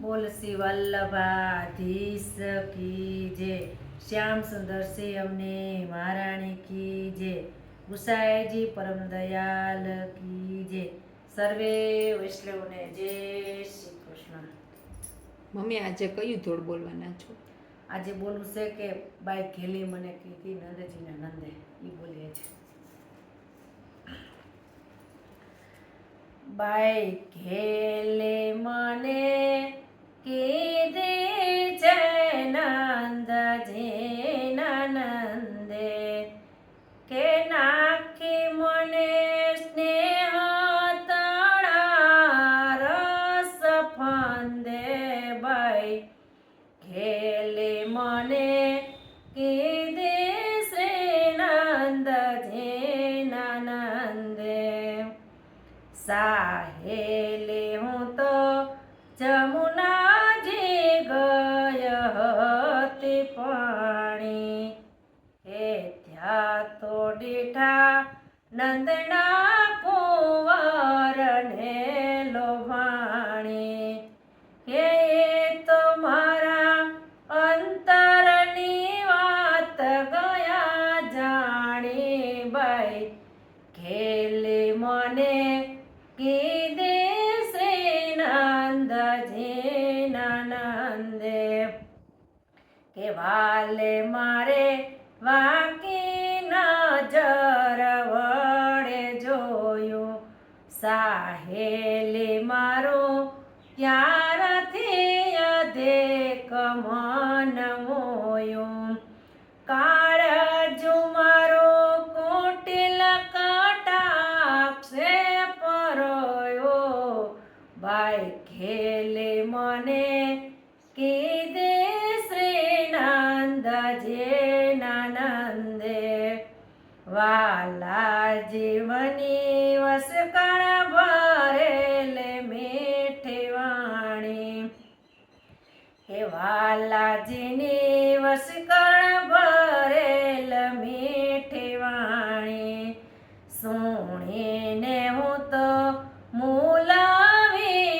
બોલ શ્રી વલ્લભાધીશ કી જે? શ્યામ સુંદર શ્રી અમને મહારાણી કી જે? ગુસાઈજી પરમ દયાલ કી જે? સર્વે વૈષ્ણવને જય શ્રી કૃષ્ણ. મમ્મી આજે કયું ધોળ બોલવાના છો? આજે બોલવું છે કે બાઈ ઘેલી મને કીધી નંદજીના નંદે એ બોલીએ છે. બાઈ ઘેલે મને કીધી પાણી. હે ત્યાં તો દીઠા નંદના કુંવરને લોભાણી હે તો મારા અંતરની વાત ગયા જાણી બાઈ. ખેલે મને કીધે શ્રી નંદજી નંદે કે વાલે મારે વાંકી નજર વડે જોયું. સાહેલી મારું ત્યારથી અધેક મન મોયું. નંદજી નંદે વાલા જીવની વસકણ ભરેલે મીઠી વાણી. હે વાલાજીની વસકણ ભરેલ મીઠી વાણી. સુણીને હું તો મૂલ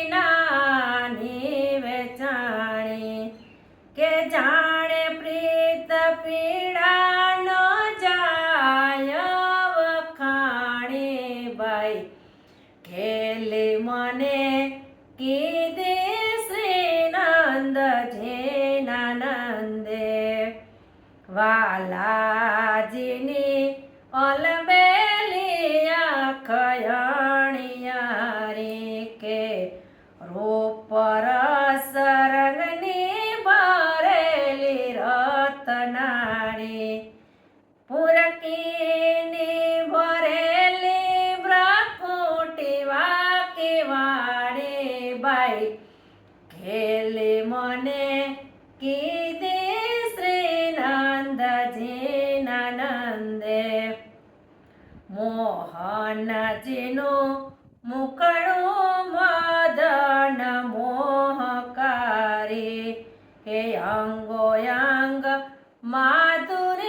નાની વેચાણી. કે જાણે વાલાજીની અલબેલિયા ખયણિયારી કે રૂપ રસ રંગની રતનારી નંદે મોહનજીનું મુકણું મદન મોહકારી. હે અંગો અંગ માધુરી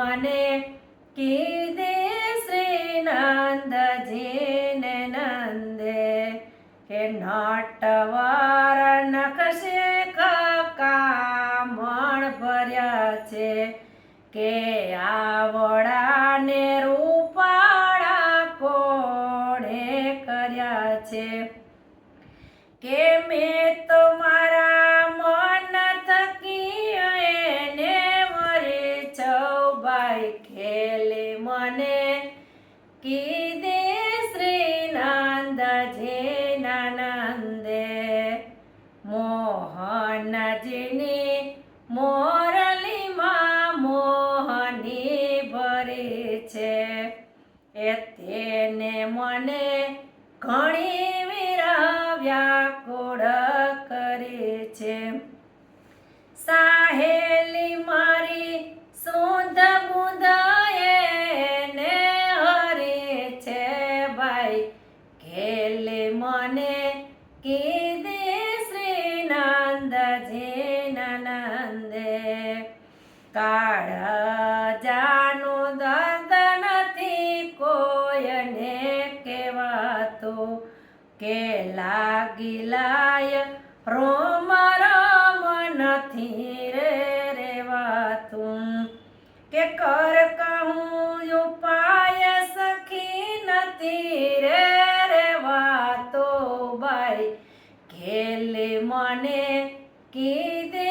મને કીધે શ્રી નંદજી ને નંદે. કે નટવર નકશે કામણ ભર્યા છે. કે આવડાને ખેલે મને કીધે શ્રી નંદજી નંદે મોહનજીની મોરલીમાં મોહની ભરી છે. એ મને ઘણી વિરવ્યાકુળ કરી કે લાગી લાય રોમ રમ નથી રે રેવાતું કે કર કહું ઉપાય સખી નથી રે રેવાતો બાઈ. ખેલે મને કીધે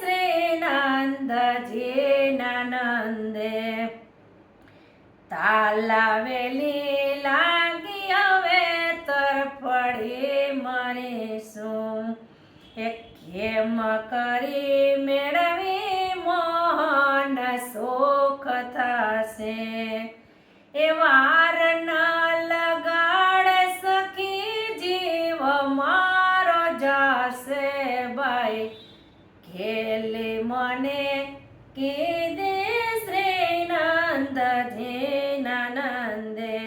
શ્રી નંદજી નંદે. તાલાવેલી તરફડી મરીશું એ કેમ કરી મેળવી મોહન સુખ થશે? એ વાર ન લગાડ સખી જીવ મારો જશે ભાઈ. ખેલે મને કીધે શ્રી નંદજી નંદે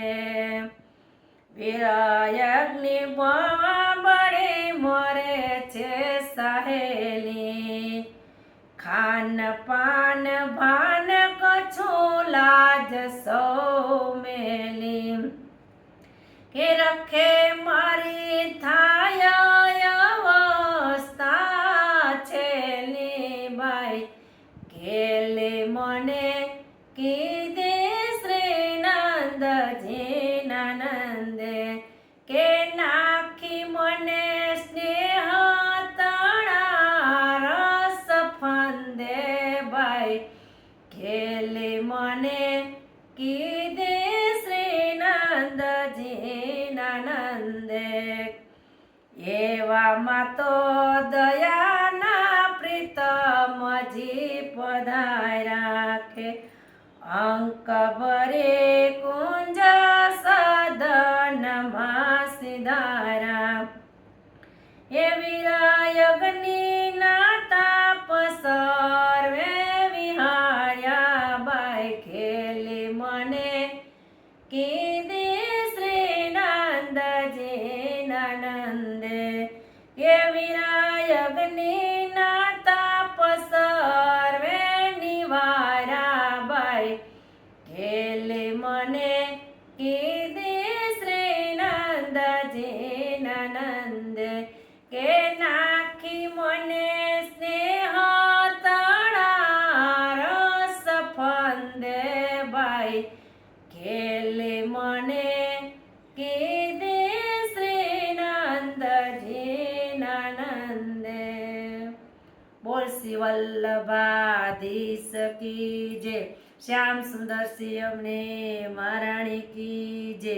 વિરાયગ્નિ બળે કે રખે મારી થાય એવામાં તો દયાના પ્રીતમજી પધાય રાખે. અંક ભરે કુંજ સદનમાં સિધારા. એ વિરાયગની નાતા નંદે કે નાખી મને સ્નેહ તણાર સફંદ ભાઈ ખેલે મને કીધે શ્રી નંદે બોલ શ્રી કી જય શ્યામ સુંદર સિંહ અમને મહારાણી કી જય